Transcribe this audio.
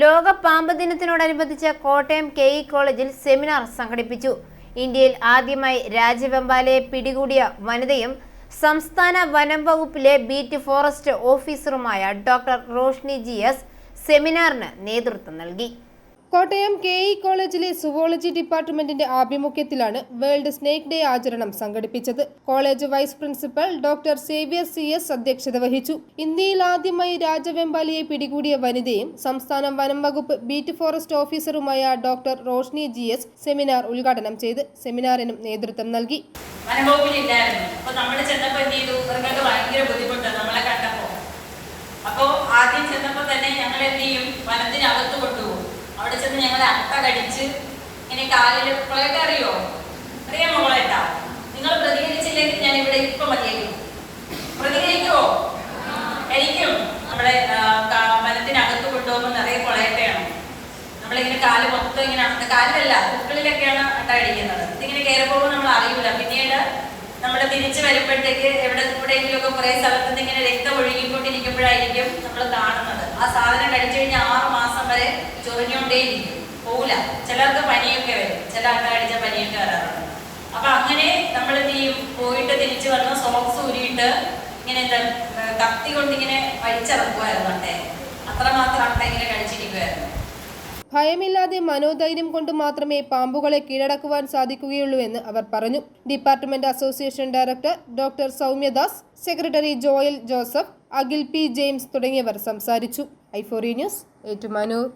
ലോക പാമ്പ് ദിനത്തിനോടനുബന്ധിച്ച് കോട്ടയം കെ ഇ കോളേജിൽ സെമിനാർ സംഘടിപ്പിച്ചു. ഇന്ത്യയിൽ ആദ്യമായി രാജവെമ്പാലയെ പിടികൂടിയ വനിതയും സംസ്ഥാന വനം വകുപ്പിലെ ബീറ്റ് ഫോറസ്റ്റ് ഓഫീസറുമായ ഡോക്ടർ റോഷ്നി ജി എസ് സെമിനാറിന് നേതൃത്വം നൽകി. കോട്ടയം കെ ഇ കോളേജിലെ സുവോളജി ഡിപ്പാർട്ട്മെന്റിന്റെ ആഭിമുഖ്യത്തിലാണ് വേൾഡ് സ്നേക്ക് ഡേ ആചരണം സംഘടിപ്പിച്ചത്. College vice principal doctor Xavier C S അധ്യക്ഷത വഹിച്ചു. ഇന്ത്യയിൽ ആദ്യമായി രാജവെമ്പാലിയെ പിടികൂടിയ വനിതയും സംസ്ഥാന വനം വകുപ്പ് beat forest ഓഫീസറുമായ doctor Roshni G S seminar ഉദ്ഘാടനം ചെയ്ത് സെമിനാറിനും നേതൃത്വം നൽകി. ആദ്യം ചെന്നപ്പോ തന്നെ ഞങ്ങൾ എന്ത് ചെയ്യും? കൊണ്ടുപോകും അവിടെ ചെന്ന് ഞങ്ങളെ അട്ട കടിച്ച് ഇങ്ങനെ കാലിൽ പ്ലേറ്റ് അറിയോ അറിയാമോ കുളയട്ട നിങ്ങൾ പ്രതികരിച്ചില്ലെങ്കിൽ ഞാൻ ഇവിടെ ഇപ്പൊ മതിയായിരിക്കും. പ്രതികരിക്കുമോ കഴിക്കും നമ്മളെ മനത്തിനകത്ത് കൊണ്ടുപോകുന്ന നിറയെ കുളയട്ടയാണ് നമ്മളിങ്ങനെ കാൽ മൊത്തം ഇങ്ങനെ കാലിലല്ല പൂക്കളിലൊക്കെയാണ് അട്ട കടിക്കുന്നത് ഇതിങ്ങനെ കയറി പോകുമ്പോൾ നമ്മൾ അറിയില്ല പിന്നീട് നമ്മൾ തിരിച്ചു വരുമ്പോഴത്തേക്ക് എവിടെ കൂടെയെങ്കിലും ഒക്കെ കുറെ സ്ഥലത്ത് നിന്ന് ഇങ്ങനെ രക്തം ഒഴുകിക്കൊണ്ടിരിക്കുമ്പോഴായിരിക്കും നമ്മൾ കാണുന്നത്. ആ സാധനം കടിച്ചു കഴിഞ്ഞാൽ ആറ് ചൊറിഞ്ഞുകൊണ്ടേയിരിക്കും പോവില്ല ചിലർക്ക് പനിയൊക്കെ വരും. ചില അട്ട കടിച്ച പനിയൊക്കെ വരാറുണ്ട്. അപ്പൊ അങ്ങനെ നമ്മൾ എന്ത് പോയിട്ട് തിരിച്ചു വന്ന് സോക്സ് ഊരിയിട്ട് ഇങ്ങനെ എന്താ കത്തി കൊണ്ട് ഇങ്ങനെ വലിച്ചിറക്കുമായിരുന്നു അട്ടയെ അത്രമാത്രം അട്ട ഇങ്ങനെ കടിച്ചിരിക്കുമായിരുന്നു ഭയമില്ലാതെ മനോധൈര്യം കൊണ്ട് മാത്രമേ പാമ്പുകളെ കീഴടക്കുവാൻ സാധിക്കുകയുള്ളൂ എന്ന് അവർ പറഞ്ഞു. Department association director doctor Soumyadas secretary Joel Joseph Akhil P James തുടങ്ങിയവർ സംസാരിച്ചു. ഐഫോറി ന്യൂസ് ഏറ്റുമാനൂർ.